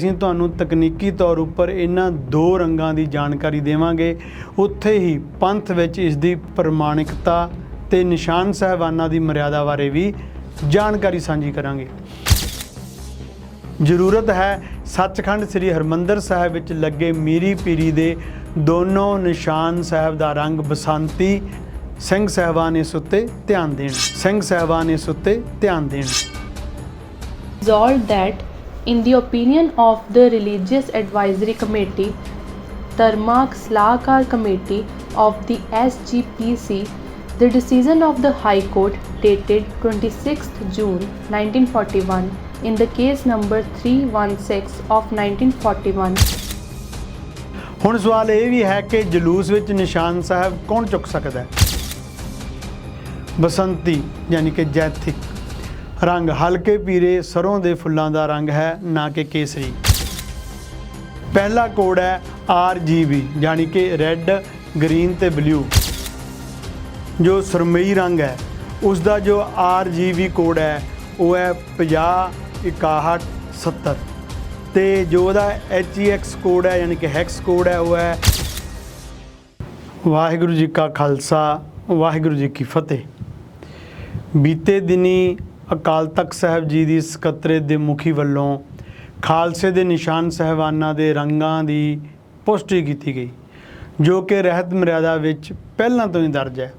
ਅਸੀਂ ਤੁਹਾਨੂੰ ਤਕਨੀਕੀ ਤੌਰ ਉੱਪਰ ਇਹਨਾਂ ਦੋ ਰੰਗਾਂ ਦੀ ਜਾਣਕਾਰੀ ਦੇਵਾਂਗੇ। ਉੱਥੇ ਹੀ ਪੰਥ ਵਿੱਚ ਇਸ ਦੀ ਪ੍ਰਮਾਣਿਕਤਾ ਤੇ ਨਿਸ਼ਾਨ ਸਾਹਿਬਾਨਾਂ ਦੀ ਮਰਿਆਦਾ ਬਾਰੇ ਵੀ ਜਾਣਕਾਰੀ ਸਾਂਝੀ ਕਰਾਂਗੇ। ਜ਼ਰੂਰਤ ਹੈ ਸੱਚਖੰਡ ਸ੍ਰੀ ਹਰਮੰਦਰ ਸਾਹਿਬ ਵਿੱਚ ਲੱਗੇ ਮੀਰੀ ਪੀਰੀ ਦੇ ਦੋਨੋਂ ਨਿਸ਼ਾਨ ਸਾਹਿਬ ਦਾ ਰੰਗ ਬਸੰਤੀ। ਸਿੰਘ ਸਾਹਿਬਾਨ ਇਸ ਉੱਤੇ ਧਿਆਨ ਦੇਣ। ਸਿੰਘ ਸਾਹਿਬਾਨ ਇਸ ਉੱਤੇ ਧਿਆਨ ਦੇਣ। Resolved that, in the opinion of the Religious Advisory Committee, Tarmak Salahkar Committee of the SGPC, the decision of the High Court dated 26th June 1941 in the case number 316 of 1941 ਹੁਣ ਸਵਾਲ ਇਹ ਵੀ ਹੈ ਕਿ ਜਲੂਸ ਵਿੱਚ ਨਿਸ਼ਾਨ ਸਾਹਿਬ ਕੌਣ ਚੁੱਕ ਸਕਦਾ ਹੈ ਬਸੰਤੀ ਯਾਨੀ ਕਿ ਜੈਥਿਕ ਰੰਗ ਹਲਕੇ ਪੀਰੇ ਸਰੋਂ ਦੇ ਫੁੱਲਾਂ ਦਾ ਰੰਗ ਹੈ, ਨਾ ਕਿ ਕੇਸਰੀ। ਪਹਿਲਾ ਕੋਡ ਹੈ RGB ਯਾਨੀ ਕਿ ਰੈੱਡ, ਗ੍ਰੀਨ ਤੇ ਬਲੂ। ਜੋ ਸਰਮਈ ਰੰਗ ਹੈ ਉਸ ਦਾ ਜੋ RGB ਕੋਡ ਹੈ, ਉਹ ਹੈ 50 61 70 ਤੇ ਜੋ ਉਹਦਾ HEX ਕੋਡ ਹੈ, ਯਾਨੀ ਕਿ ਹੈਕਸ ਕੋਡ ਹੈ, ਉਹ ਹੈ ਵਾਹਿਗੁਰੂ ਜੀ ਕਾ ਖਾਲਸਾ, ਵਾਹਿਗੁਰੂ ਜੀ ਕੀ ਫਤਿਹ। ਬੀਤੇ ਦਿਨੀ ਅਕਾਲ ਤਖਤ ਸਾਹਿਬ ਜੀ ਦੀ ਸਕੱਤਰੇਤ ਦੇ ਮੁਖੀ ਵੱਲੋਂ ਖਾਲਸੇ ਦੇ ਨਿਸ਼ਾਨ ਸਹਿਬਾਨਾਂ ਦੇ ਰੰਗਾਂ ਦੀ ਪੁਸ਼ਟੀ ਕੀਤੀ ਗਈ, ਜੋ ਕਿ ਰਹਿਤ ਮਰਿਆਦਾ ਵਿੱਚ ਪਹਿਲਾਂ ਤੋਂ ਹੀ ਦਰਜ ਹੈ।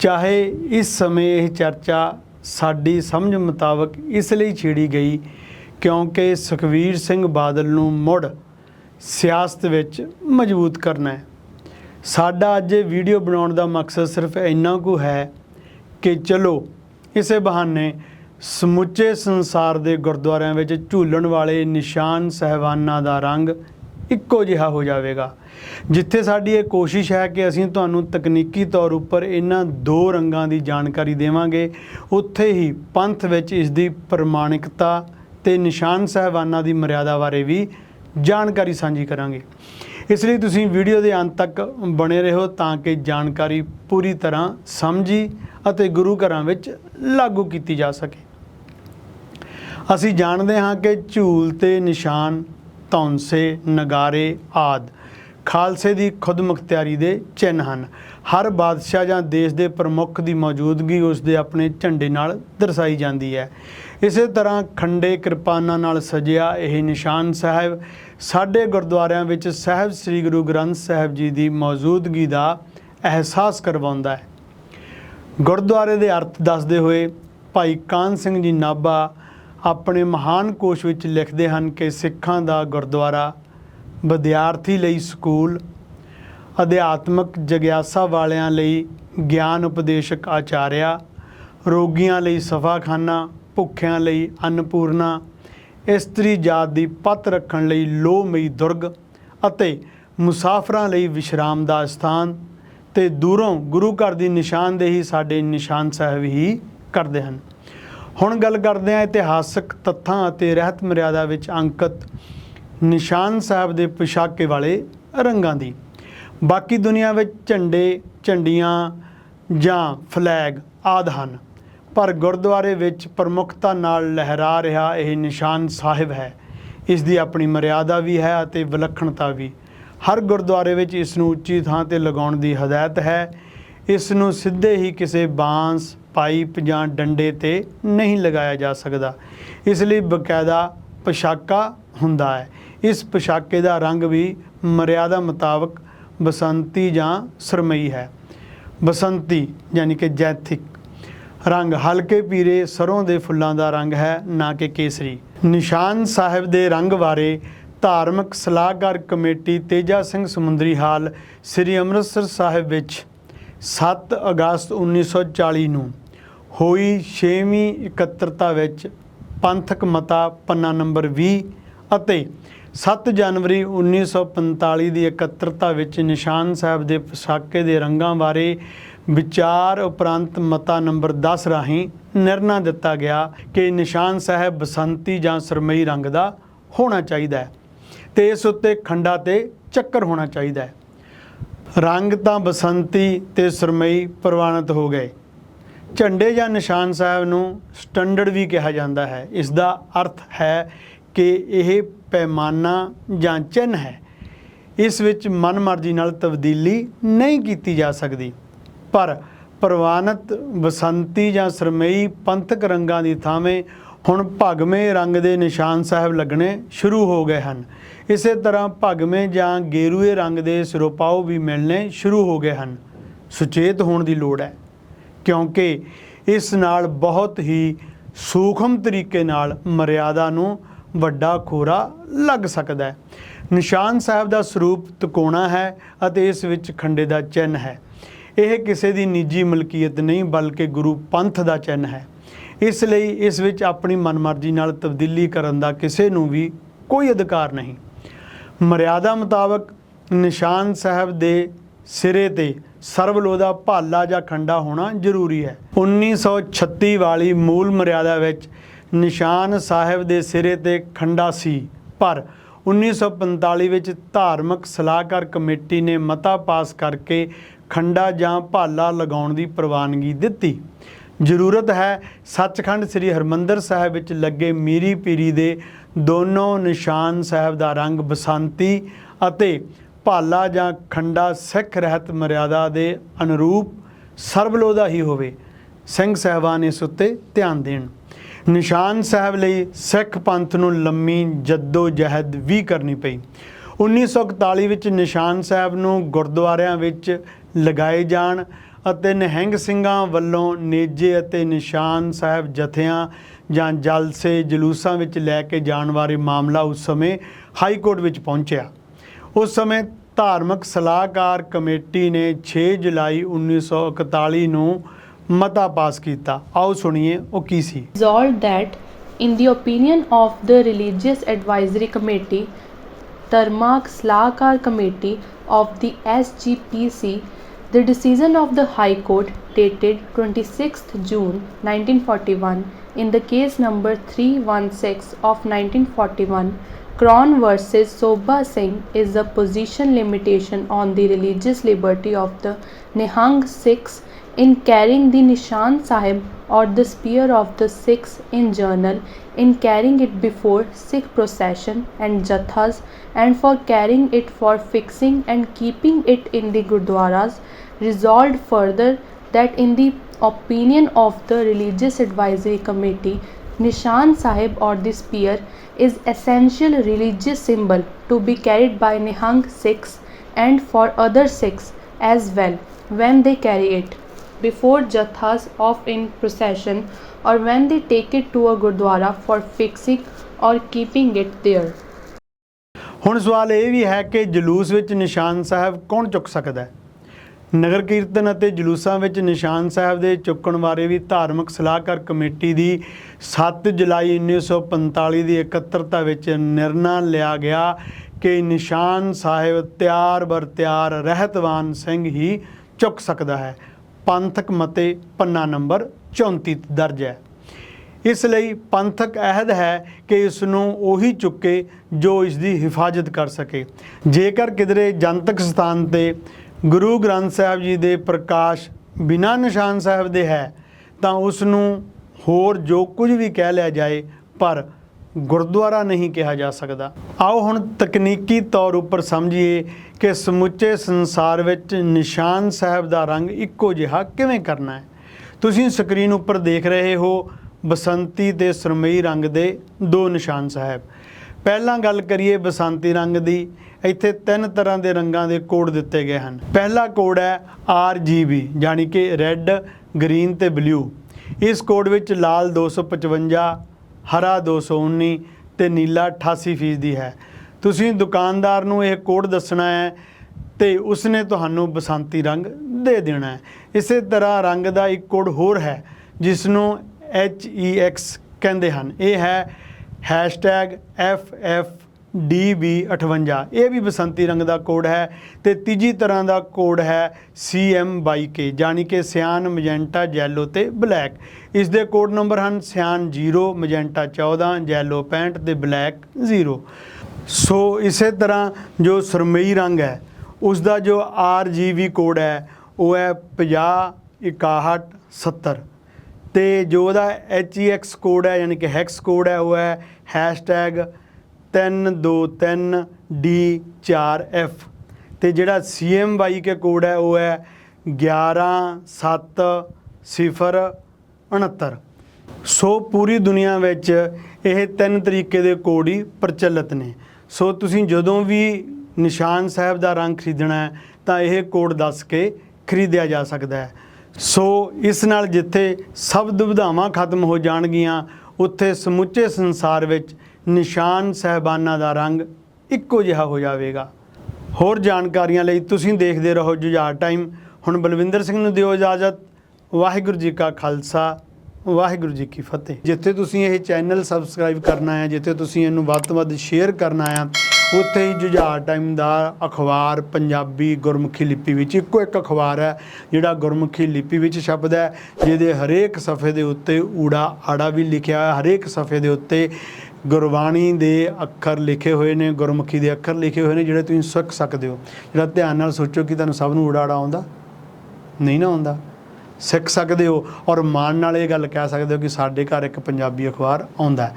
ਚਾਹੇ ਇਸ ਸਮੇਂ ਇਹ ਚਰਚਾ ਸਾਡੀ ਸਮਝ ਮੁਤਾਬਕ ਇਸ ਲਈ ਛੇੜੀ ਗਈ ਕਿਉਂਕਿ ਸੁਖਵੀਰ ਸਿੰਘ ਬਾਦਲ ਨੂੰ ਮੁੜ ਸਿਆਸਤ ਵਿੱਚ ਮਜ਼ਬੂਤ ਕਰਨਾ ਹੈ। ਸਾਡਾ ਅੱਜ ਇਹ ਵੀਡੀਓ ਬਣਾਉਣ ਦਾ ਮਕਸਦ ਸਿਰਫ ਇੰਨਾ ਕੁ ਹੈ ਕਿ ਚਲੋ ਇਸੇ ਬਹਾਨੇ ਸਮੁੱਚੇ ਸੰਸਾਰ ਦੇ ਗੁਰਦੁਆਰਿਆਂ ਵਿੱਚ ਝੂਲਣ ਵਾਲੇ ਨਿਸ਼ਾਨ ਸਹਿਬਾਨਾਂ ਦਾ ਰੰਗ ਇੱਕੋ ਜਿਹਾ ਹੋ ਜਾਵੇਗਾ। ਜਿੱਥੇ ਸਾਡੀ ਇਹ ਕੋਸ਼ਿਸ਼ ਹੈ ਕਿ ਅਸੀਂ ਤੁਹਾਨੂੰ ਤਕਨੀਕੀ ਤੌਰ ਉੱਪਰ ਇਹਨਾਂ ਦੋ ਰੰਗਾਂ ਦੀ ਜਾਣਕਾਰੀ ਦੇਵਾਂਗੇ, ਉੱਥੇ ਹੀ ਪੰਥ ਵਿੱਚ ਇਸ ਦੀ ਪ੍ਰਮਾਣਿਕਤਾ ਤੇ ਨਿਸ਼ਾਨ ਸਹਿਬਾਨਾਂ ਦੀ ਮਰਿਆਦਾ ਬਾਰੇ ਵੀ ਜਾਣਕਾਰੀ ਸਾਂਝੀ ਕਰਾਂਗੇ। ਇਸ ਲਈ ਤੁਸੀਂ ਵੀਡੀਓ ਦੇ ਅੰਤ ਤੱਕ ਬਣੇ ਰਹੋ ਤਾਂ ਕਿ ਜਾਣਕਾਰੀ ਪੂਰੀ ਤਰ੍ਹਾਂ ਸਮਝੀ ਅਤੇ ਗੁਰੂ ਘਰਾਂ ਵਿੱਚ ਲਾਗੂ ਕੀਤੀ ਜਾ ਸਕੇ। ਅਸੀਂ ਜਾਣਦੇ ਹਾਂ ਕਿ ਝੂਲ ਤੇ ਨਿਸ਼ਾਨ ਧੌਂਸੇ ਨਗਾਰੇ ਆਦ ਖਾਲਸੇ ਦੀ ਖੁਦਮੁਖਤਿਆਰੀ ਦੇ ਚਿੰਨ੍ਹ ਹਨ। ਹਰ ਬਾਦਸ਼ਾਹ ਜਾਂ ਦੇਸ਼ ਦੇ ਪ੍ਰਮੁੱਖ ਦੀ ਮੌਜੂਦਗੀ ਉਸ ਦੇ ਆਪਣੇ ਝੰਡੇ ਨਾਲ ਦਰਸਾਈ ਜਾਂਦੀ ਹੈ। ਇਸੇ ਤਰ੍ਹਾਂ ਖੰਡੇ ਕਿਰਪਾਨਾਂ ਨਾਲ ਸਜਿਆ ਇਹ ਨਿਸ਼ਾਨ ਸਾਹਿਬ ਸਾਡੇ ਗੁਰਦੁਆਰਿਆਂ ਵਿੱਚ ਸਾਹਿਬ ਸ੍ਰੀ ਗੁਰੂ ਗ੍ਰੰਥ ਸਾਹਿਬ ਜੀ ਦੀ ਮੌਜੂਦਗੀ ਦਾ ਅਹਿਸਾਸ ਕਰਵਾਉਂਦਾ ਹੈ। ਗੁਰਦੁਆਰੇ ਦੇ ਅਰਥ ਦੱਸਦੇ ਹੋਏ ਭਾਈ ਕਾਨ ਸਿੰਘ ਜੀ ਨਾਭਾ ਆਪਣੇ ਮਹਾਨ ਕੋਸ਼ ਵਿੱਚ ਲਿਖਦੇ ਹਨ ਕਿ ਸਿੱਖਾਂ ਦਾ ਗੁਰਦੁਆਰਾ ਵਿਦਿਆਰਥੀ ਲਈ ਸਕੂਲ, ਅਧਿਆਤਮਕ ਜਗਿਆਸਾ ਵਾਲਿਆਂ ਲਈ ਗਿਆਨ ਉਪਦੇਸ਼ਕ ਆਚਾਰਿਆ, ਰੋਗੀਆਂ ਲਈ ਸਫਾਖਾਨਾ, ਭੁੱਖਿਆਂ ਲਈ ਅੰਨਪੂਰਨਾ, ਇਸਤਰੀ ਜਾਤ ਦੀ ਪਤ ਰੱਖਣ ਲਈ ਲੋਹਮਈ ਦੁਰਗ ਅਤੇ ਮੁਸਾਫਰਾਂ ਲਈ ਵਿਸ਼ਰਾਮ ਦਾ ਸਥਾਨ ਤੇ ਦੂਰੋਂ ਗੁਰੂ ਘਰ ਦੀ ਨਿਸ਼ਾਨਦੇਹੀ ਸਾਡੇ ਨਿਸ਼ਾਨ ਸਾਹਿਬ ਹੀ ਕਰਦੇ ਹਨ। ਹੁਣ ਗੱਲ ਕਰਦੇ ਹਾਂ ਇਤਿਹਾਸਕ ਤੱਥਾਂ ਅਤੇ ਰਹਿਤ ਮਰਿਆਦਾ ਵਿੱਚ ਅੰਕਿਤ ਨਿਸ਼ਾਨ ਸਾਹਿਬ ਦੇ ਪੁਸ਼ਾਕੇ ਵਾਲੇ ਰੰਗਾਂ ਦੀ। ਬਾਕੀ ਦੁਨੀਆ ਵਿੱਚ ਝੰਡੇ, ਝੰਡੀਆਂ ਜਾਂ ਫਲੈਗ ਆਦਿ ਹਨ। ਪਰ ਗੁਰਦੁਆਰੇ ਵਿੱਚ ਪ੍ਰਮੁੱਖਤਾ ਨਾਲ ਲਹਿਰਾ ਰਿਹਾ ਇਹ ਨਿਸ਼ਾਨ ਸਾਹਿਬ ਹੈ। ਇਸ ਦੀ ਆਪਣੀ ਮਰਿਆਦਾ ਵੀ ਹੈ ਅਤੇ ਵਿਲੱਖਣਤਾ ਵੀ। ਹਰ ਗੁਰਦੁਆਰੇ ਵਿੱਚ ਇਸ ਨੂੰ ਉੱਚੀ ਥਾਂ ਤੇ ਲਗਾਉਣ ਦੀ ਹਦਾਇਤ ਹੈ। ਇਸ ਨੂੰ ਸਿੱਧੇ ਹੀ ਕਿਸੇ ਬਾਂਸ, ਪਾਈਪ ਜਾਂ ਡੰਡੇ ਤੇ ਨਹੀਂ ਲਗਾਇਆ ਜਾ ਸਕਦਾ। ਇਸ ਲਈ ਬਕਾਇਦਾ ਪੋਸ਼ਾਕਾ ਹੁੰਦਾ ਹੈ। ਇਸ ਪੋਸ਼ਾਕੇ ਦਾ ਰੰਗ ਵੀ ਮਰਿਆਦਾ ਮੁਤਾਬਕ ਬਸੰਤੀ ਜਾਂ ਸਰਮਈ ਹੈ। ਬਸੰਤੀ ਯਾਨੀ ਕਿ ਜੈਥਿਕ ਰੰਗ ਹਲਕੇ ਪੀਰੇ ਸਰੋਂ ਦੇ ਫੁੱਲਾਂ ਦਾ ਰੰਗ ਹੈ, ਨਾ ਕਿ ਕੇਸਰੀ। ਨਿਸ਼ਾਨ ਸਾਹਿਬ ਦੇ ਰੰਗ ਬਾਰੇ ਧਾਰਮਿਕ ਸਲਾਹਕਾਰ ਕਮੇਟੀ ਤੇਜਾ ਸਿੰਘ ਸਮੁੰਦਰੀ ਹਾਲ ਸ੍ਰੀ ਅੰਮ੍ਰਿਤਸਰ ਸਾਹਿਬ ਵਿੱਚ 7 ਅਗਸਤ 1940 ਨੂੰ ਹੋਈ 6ਵੀਂ ਇਕੱਤਰਤਾ ਵਿੱਚ ਪੰਥਕ ਮਤਾ ਪੰਨਾ ਨੰਬਰ 20 ਅਤੇ 7 ਜਨਵਰੀ 1945 ਦੀ ਇਕੱਤਰਤਾ ਵਿੱਚ ਨਿਸ਼ਾਨ ਸਾਹਿਬ ਦੇ ਪੋਸ਼ਾਕੇ ਦੇ ਰੰਗਾਂ ਬਾਰੇ ਵਿਚਾਰ ਉਪਰੰਤ ਮਤਾ ਨੰਬਰ 10 ਰਾਹੀਂ ਨਿਰਣਾ ਦਿੱਤਾ ਗਿਆ ਕਿ ਨਿਸ਼ਾਨ ਸਾਹਿਬ ਬਸੰਤੀ ਜਾਂ ਸਰਮਈ ਰੰਗ ਦਾ ਹੋਣਾ ਚਾਹੀਦਾ ਹੈ ਤੇ ਇਸ ਉੱਤੇ ਖੰਡਾ ਤੇ ਚੱਕਰ ਹੋਣਾ ਚਾਹੀਦਾ ਹੈ। ਰੰਗ ਤਾਂ ਬਸੰਤੀ ਤੇ ਸਰਮਈ ਪ੍ਰਵਾਨਿਤ ਹੋ ਗਏ। ਝੰਡੇ ਜਾਂ ਨਿਸ਼ਾਨ ਸਾਹਿਬ ਨੂੰ ਸਟੈਂਡਰਡ ਵੀ ਕਿਹਾ ਜਾਂਦਾ ਹੈ। ਇਸ ਦਾ ਅਰਥ ਹੈ ਕਿ ਇਹ ਪੈਮਾਨਾ ਜਾਂ ਚਿੰਨ੍ਹ ਹੈ। ਇਸ ਵਿੱਚ ਮਨਮਰਜ਼ੀ ਨਾਲ ਤਬਦੀਲੀ ਨਹੀਂ ਕੀਤੀ ਜਾ ਸਕਦੀ। ਪਰ ਪ੍ਰਵਾਨਿਤ ਬਸੰਤੀ ਜਾਂ ਸਰਮਈ ਪੰਥਕ ਰੰਗਾਂ ਦੀ ਥਾਵੇਂ ਹੁਣ ਭਗਵੇਂ ਰੰਗ ਦੇ ਨਿਸ਼ਾਨ ਸਾਹਿਬ ਲੱਗਣੇ ਸ਼ੁਰੂ ਹੋ ਗਏ ਹਨ। ਇਸੇ ਤਰ੍ਹਾਂ ਭਗਵੇਂ ਜਾਂ ਗੇਰੂਏ ਰੰਗ ਦੇ ਸਿਰੋਪਾਓ ਵੀ ਮਿਲਣੇ ਸ਼ੁਰੂ ਹੋ ਗਏ ਹਨ। ਸੁਚੇਤ ਹੋਣ ਦੀ ਲੋੜ ਹੈ, ਕਿਉਂਕਿ ਇਸ ਨਾਲ ਬਹੁਤ ਹੀ ਸੂਖਮ ਤਰੀਕੇ ਨਾਲ ਮਰਿਆਦਾ ਨੂੰ ਵੱਡਾ ਖੋਰਾ ਲੱਗ ਸਕਦਾ ਹੈ। ਨਿਸ਼ਾਨ ਸਾਹਿਬ ਦਾ ਸਰੂਪ ਤਕੋਣਾ ਹੈ ਅਤੇ ਇਸ ਵਿੱਚ ਖੰਡੇ ਦਾ ਚਿੰਨ੍ਹ ਹੈ। ਇਹ ਕਿਸੇ ਦੀ ਨਿੱਜੀ ਮਲਕੀਅਤ ਨਹੀਂ, ਬਲਕਿ ਗੁਰੂ ਪੰਥ ਦਾ ਚਿੰਨ੍ਹ ਹੈ। ਇਸ ਲਈ ਇਸ ਵਿੱਚ ਆਪਣੀ ਮਨਮਰਜ਼ੀ ਨਾਲ ਤਬਦੀਲੀ ਕਰਨ ਦਾ ਕਿਸੇ ਨੂੰ ਵੀ ਕੋਈ ਅਧਿਕਾਰ ਨਹੀਂ। ਮਰਿਆਦਾ ਮੁਤਾਬਕ ਨਿਸ਼ਾਨ ਸਾਹਿਬ ਦੇ ਸਿਰੇ ਤੇ ਸਰਵਲੋਹ ਦਾ ਭਾਲਾ ਜਾਂ ਖੰਡਾ ਹੋਣਾ ਜ਼ਰੂਰੀ ਹੈ। 1936 ਵਾਲੀ ਮੂਲ ਮਰਿਆਦਾ ਵਿੱਚ ਨਿਸ਼ਾਨ ਸਾਹਿਬ ਦੇ ਸਿਰੇ ਤੇ ਖੰਡਾ ਸੀ। ਪਰ 1945 ਵਿੱਚ ਧਾਰਮਿਕ ਸਲਾਹਕਾਰ ਕਮੇਟੀ ਨੇ ਮਤਾ ਪਾਸ ਕਰਕੇ ਖੰਡਾ ਜਾਂ ਭਾਲਾ ਲਗਾਉਣ ਦੀ ਪ੍ਰਵਾਨਗੀ ਦਿੱਤੀ। ਜ਼ਰੂਰਤ ਹੈ ਸੱਚਖੰਡ ਸ੍ਰੀ ਹਰਮੰਦਰ ਸਾਹਿਬ ਵਿੱਚ ਲੱਗੇ ਮੀਰੀ ਪੀਰੀ ਦੇ ਦੋਨੋਂ ਨਿਸ਼ਾਨ ਸਾਹਿਬ ਦਾ ਰੰਗ ਬਸੰਤੀ ਅਤੇ ਭਾਲਾ ਜਾਂ ਖੰਡਾ ਸਿੱਖ ਰਹਿਤ ਮਰਿਆਦਾ ਦੇ ਅਨੁਰੂਪ ਸਰਬਲੋ ਦਾ ਹੀ ਹੋਵੇ। ਸਿੰਘ ਸਾਹਿਬਾਨ ਇਸ ਉੱਤੇ ਧਿਆਨ ਦੇਣ। ਨਿਸ਼ਾਨ ਸਾਹਿਬ ਲਈ ਸਿੱਖ ਪੰਥ ਨੂੰ ਲੰਮੀ ਜੱਦੋ ਜਹਿਦ ਵੀ ਕਰਨੀ ਪਈ। 1941 ਵਿੱਚ ਨਿਸ਼ਾਨ ਸਾਹਿਬ ਨੂੰ ਗੁਰਦੁਆਰਿਆਂ ਵਿੱਚ ਲਗਾਏ ਜਾਣ ਅਤੇ ਨਿਹੰਗ ਸਿੰਘਾਂ ਵੱਲੋਂ ਨੇਜੇ ਅਤੇ ਨਿਸ਼ਾਨ ਸਾਹਿਬ ਜਥਿਆਂ ਜਾਂ ਜਲਸੇ ਜਲੂਸਾਂ ਵਿੱਚ ਲੈ ਕੇ ਜਾਣ ਬਾਰੇ ਮਾਮਲਾ ਉਸ ਸਮੇਂ ਹਾਈ ਕੋਰਟ ਵਿੱਚ ਪਹੁੰਚਿਆ। ਉਸ ਸਮੇਂ ਧਾਰਮਿਕ ਸਲਾਹਕਾਰ ਕਮੇਟੀ ਨੇ 6 ਜੁਲਾਈ 1941 ਨੂੰ ਮਤਾ ਪਾਸ ਕੀਤਾ ਆਓ ਸੁਣੀਏ ਉਹ ਕੀ ਸੀ resolved that, in the opinion of the Religious Advisory Committee, Tarmak Slahkar Committee of the SGPC, the decision of the High Court dated 26th June 1941 in the case number 316 of 1941 Crown versus Sobha Singh is a position limitation on the religious liberty of the Nihang Sikhs in carrying the Nishan Sahib or the spear of the Sikhs in journal, in carrying it before Sikh procession and jathas, and for carrying it for fixing and keeping it in the Gurdwaras, resolved further that in the opinion of the Religious Advisory Committee, Nishan Sahib or the spear is essential religious symbol to be carried by Nihang Sikhs and for other Sikhs as well when they carry it before jathas of in procession or when they take it to a gurdwara for fixing or keeping it there. ਹੁਣ ਸਵਾਲ ਇਹ ਵੀ ਹੈ ਕਿ ਜਲੂਸ ਵਿੱਚ ਨਿਸ਼ਾਨ ਸਾਹਿਬ ਕੌਣ ਚੁੱਕ ਸਕਦਾ ਹੈ ਨਗਰ ਕੀਰਤਨ ਅਤੇ ਜਲੂਸਾਂ ਵਿੱਚ ਨਿਸ਼ਾਨ ਸਾਹਿਬ ਦੇ ਚੁੱਕਣ ਬਾਰੇ ਵੀ ਧਾਰਮਿਕ ਸਲਾਹਕਾਰ ਕਮੇਟੀ ਦੀ 7 ਜੁਲਾਈ 1945 ਦੀ ਇਕੱਤਰਤਾ ਵਿੱਚ ਨਿਰਣਾ ਲਿਆ ਗਿਆ ਕਿ ਨਿਸ਼ਾਨ ਸਾਹਿਬ ਤਿਆਰ ਬਰ ਤਿਆਰ ਰਹਿਤਵਾਨ ਸਿੰਘ ਹੀ ਚੁੱਕ ਸਕਦਾ ਹੈ। ਪੰਥਕ ਮਤੇ ਪੰਨਾ ਨੰਬਰ 34 ਦਰਜ ਹੈ। ਇਸ ਲਈ ਪੰਥਕ ਅਹਿਦ ਹੈ ਕਿ ਇਸ ਨੂੰ ਉਹੀ ਚੁੱਕੇ ਜੋ ਇਸ ਦੀ ਹਿਫਾਜ਼ਤ ਕਰ ਸਕੇ। ਜੇਕਰ ਕਿਧਰੇ ਜਨਤਕ ਸਥਾਨ ਤੇ ਗੁਰੂ ਗ੍ਰੰਥ ਸਾਹਿਬ ਜੀ ਦੇ ਪ੍ਰਕਾਸ਼ ਬਿਨਾਂ ਨਿਸ਼ਾਨ ਸਾਹਿਬ ਦੇ ਹੈ, ਤਾਂ ਉਸ ਨੂੰ ਹੋਰ ਜੋ ਕੁਝ ਵੀ ਕਹਿ ਲਿਆ ਜਾਏ, ਪਰ ਗੁਰਦੁਆਰਾ ਨਹੀਂ ਕਿਹਾ ਜਾ ਸਕਦਾ। ਆਓ ਹੁਣ ਤਕਨੀਕੀ ਤੌਰ ਉੱਪਰ ਸਮਝੀਏ ਕਿ ਸਮੁੱਚੇ ਸੰਸਾਰ ਵਿੱਚ ਨਿਸ਼ਾਨ ਸਾਹਿਬ ਦਾ ਰੰਗ ਇੱਕੋ ਜਿਹਾ ਕਿਵੇਂ ਕਰਨਾ ਹੈ। ਤੁਸੀਂ ਸਕਰੀਨ ਉੱਪਰ ਦੇਖ ਰਹੇ ਹੋ ਬਸੰਤੀ ਤੇ ਸਰਮਈ ਰੰਗ ਦੇ ਦੋ ਨਿਸ਼ਾਨ ਸਾਹਿਬ। ਪਹਿਲਾਂ ਗੱਲ ਕਰੀਏ ਬਸੰਤੀ ਰੰਗ ਦੀ, ਇੱਥੇ ਤਿੰਨ ਤਰ੍ਹਾਂ ਦੇ ਰੰਗਾਂ ਦੇ ਕੋਡ ਦਿੱਤੇ ਗਏ ਹਨ। ਪਹਿਲਾ ਕੋਡ ਹੈ RGB ਯਾਨੀ ਕਿ ਰੈੱਡ, ਗ੍ਰੀਨ ਤੇ ਬਲੂ। ਇਸ ਕੋਡ ਵਿੱਚ ਲਾਲ 255 ਹਰਾ 219 ਤੇ ਨੀਲਾ 88% ਫੀਸਦੀ ਹੈ। ਤੁਸੀਂ ਦੁਕਾਨਦਾਰ ਨੂੰ ਇਹ ਕੋਡ ਦੱਸਣਾ ਹੈ ਤੇ ਉਸਨੇ ਤੁਹਾਨੂੰ ਬਸੰਤੀ ਰੰਗ ਦੇ ਦੇਣਾ ਹੈ। ਇਸੇ ਤਰ੍ਹਾਂ ਰੰਗ ਦਾ ਇੱਕ ਕੋਡ ਹੋਰ ਹੈ ਜਿਸ ਨੂੰ HEX ਕਹਿੰਦੇ ਹਨ। ਇਹ ਹੈ #FFDB58 ਇਹ ਵੀ ਬਸੰਤੀ ਰੰਗ ਦਾ ਕੋਡ ਹੈ ਤੇ ਤੀਜੀ ਤਰ੍ਹਾਂ ਦਾ ਕੋਡ ਹੈ CM22K ਯਾਨੀ ਕਿ ਸਿਆਨ ਮੈਜੈਂਟਾ ਜੈਲੋ ਤੇ ਬਲੈਕ। ਇਸ ਦੇ ਕੋਡ ਨੰਬਰ ਹਨ ਸਿਆਨ 0 ਮੈਜੈਂਟਾ 14 ਜੈਲੋ 65 ਤੇ ਬਲੈਕ 0 ਸੋ ਇਸੇ ਤਰ੍ਹਾਂ ਜੋ ਸਰਮਈ ਰੰਗ ਹੈ ਉਸ ਦਾ ਜੋ RGB ਕੋਡ ਹੈ, ਉਹ ਹੈ 50 61 70 ਤੇ ਜੋ ਉਹਦਾ HEX ਕੋਡ ਹੈ, ਯਾਨੀ ਕਿ ਹੈਕਸ ਕੋਡ ਹੈ, ਉਹ ਹੈ 323 D4F ਤੇ ਜਿਹੜਾ CMY ਕੇ ਕੋਡ ਹੈ, ਉਹ ਹੈ 11769 ਸੋ ਪੂਰੀ ਦੁਨੀਆ ਵਿੱਚ ਇਹ ਤਿੰਨ ਤਰੀਕੇ ਦੇ ਕੋਡ ਹੀ ਪ੍ਰਚਲਿਤ ਨੇ। ਸੋ ਤੁਸੀਂ ਜਦੋਂ ਵੀ ਨਿਸ਼ਾਨ ਸਾਹਿਬ ਦਾ ਰੰਗ ਖਰੀਦਣਾ ਹੈ, ਤਾਂ ਇਹ ਕੋਡ ਦੱਸ ਕੇ ਖਰੀਦਿਆ ਜਾ ਸਕਦਾ ਹੈ। ਸੋ ਇਸ ਨਾਲ ਜਿੱਥੇ ਸਭ ਦੁਵਿਧਾਵਾਂ ਖਤਮ ਹੋ ਜਾਣਗੀਆਂ ਉੱਥੇ ਸਮੁੱਚੇ ਸੰਸਾਰ ਵਿੱਚ ਨਿਸ਼ਾਨ ਸਾਹਿਬਾਨਾਂ ਦਾ ਰੰਗ ਇੱਕੋ ਜਿਹਾ ਹੋ ਜਾਵੇਗਾ। ਹੋਰ ਜਾਣਕਾਰੀਆਂ ਲਈ ਤੁਸੀਂ ਦੇਖਦੇ ਰਹੋ ਜੁਝਾਰ ਟਾਈਮ। ਹੁਣ ਬਲਵਿੰਦਰ ਸਿੰਘ ਨੂੰ ਦਿਓ ਇਜਾਜ਼ਤ। ਵਾਹਿਗੁਰੂ ਜੀ ਕਾ ਖਾਲਸਾ, ਵਾਹਿਗੁਰੂ ਜੀ ਕੀ ਫਤਿਹ। ਜਿੱਥੇ ਤੁਸੀਂ ਇਹ ਚੈਨਲ ਸਬਸਕ੍ਰਾਈਬ ਕਰਨਾ ਹੈ, ਜਿੱਥੇ ਤੁਸੀਂ ਇਹਨੂੰ ਵੱਧ ਤੋਂ ਵੱਧ ਸ਼ੇਅਰ ਕਰਨਾ ਹੈ ਉੱਥੇ ਹੀ ਜੁਝਾਰ ਟਾਈਮ ਦਾ ਅਖਬਾਰ ਪੰਜਾਬੀ ਗੁਰਮੁਖੀ ਲਿਪੀ ਵਿੱਚ ਇੱਕੋ ਇੱਕ ਅਖਬਾਰ ਹੈ, ਜਿਹੜਾ ਗੁਰਮੁਖੀ ਲਿਪੀ ਵਿੱਚ ਛਪਦਾ ਹੈ, ਜਿਹਦੇ ਹਰੇਕ ਸਫ਼ੇ ਦੇ ਉੱਤੇ ਊੜਾ ਆੜਾ ਵੀ ਲਿਖਿਆ ਹੈ ਹਰੇਕ ਸਫ਼ੇ ਦੇ ਉੱਤੇ ਗੁਰਬਾਣੀ ਦੇ ਅੱਖਰ ਲਿਖੇ ਹੋਏ ਨੇ, ਗੁਰਮੁਖੀ ਦੇ ਅੱਖਰ ਲਿਖੇ ਹੋਏ ਨੇ, ਜਿਹੜੇ ਤੁਸੀਂ ਸਿੱਖ ਸਕਦੇ ਹੋ। ਜਿਹੜਾ ਧਿਆਨ ਨਾਲ ਸੋਚੋ ਕਿ ਤੁਹਾਨੂੰ ਸਭ ਨੂੰ ਊੜਾ ਆੜਾ ਆਉਂਦਾ। ਨਹੀਂ ਨਾ ਆਉਂਦਾ। ਸਿੱਖ ਸਕਦੇ ਹੋ ਔਰ ਮਾਣ ਨਾਲ ਇਹ ਗੱਲ ਕਹਿ ਸਕਦੇ ਹੋ ਕਿ ਸਾਡੇ ਘਰ ਇੱਕ ਪੰਜਾਬੀ ਅਖਬਾਰ ਆਉਂਦਾ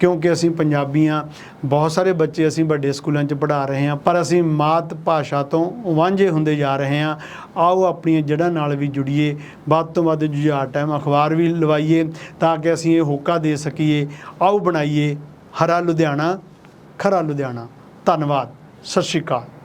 ਕਿਉਂਕਿ ਅਸੀਂ ਪੰਜਾਬੀਆਂ, ਬਹੁਤ ਸਾਰੇ ਬੱਚੇ ਅਸੀਂ ਵੱਡੇ ਸਕੂਲਾਂ 'ਚ ਪੜ੍ਹਾ ਰਹੇ ਹਾਂ, ਪਰ ਅਸੀਂ ਮਾਤ ਭਾਸ਼ਾ ਤੋਂ ਵਾਂਝੇ ਹੁੰਦੇ ਜਾ ਰਹੇ ਹਾਂ। ਆਓ ਆਪਣੀਆਂ ਜੜ੍ਹਾਂ ਨਾਲ ਵੀ ਜੁੜੀਏ, ਵੱਧ ਤੋਂ ਵੱਧ ਜੁਝਾਰ ਟਾਈਮ ਅਖਬਾਰ ਵੀ ਲਵਾਈਏ ਤਾਂ ਕਿ ਅਸੀਂ ਇਹ ਹੋਕਾ ਦੇ ਸਕੀਏ। ਆਓ ਬਣਾਈਏ ਹਰਾ ਲੁਧਿਆਣਾ, ਖਰਾ ਲੁਧਿਆਣਾ। ਧੰਨਵਾਦ, ਸਤਿ ਸ਼੍ਰੀ ਅਕਾਲ।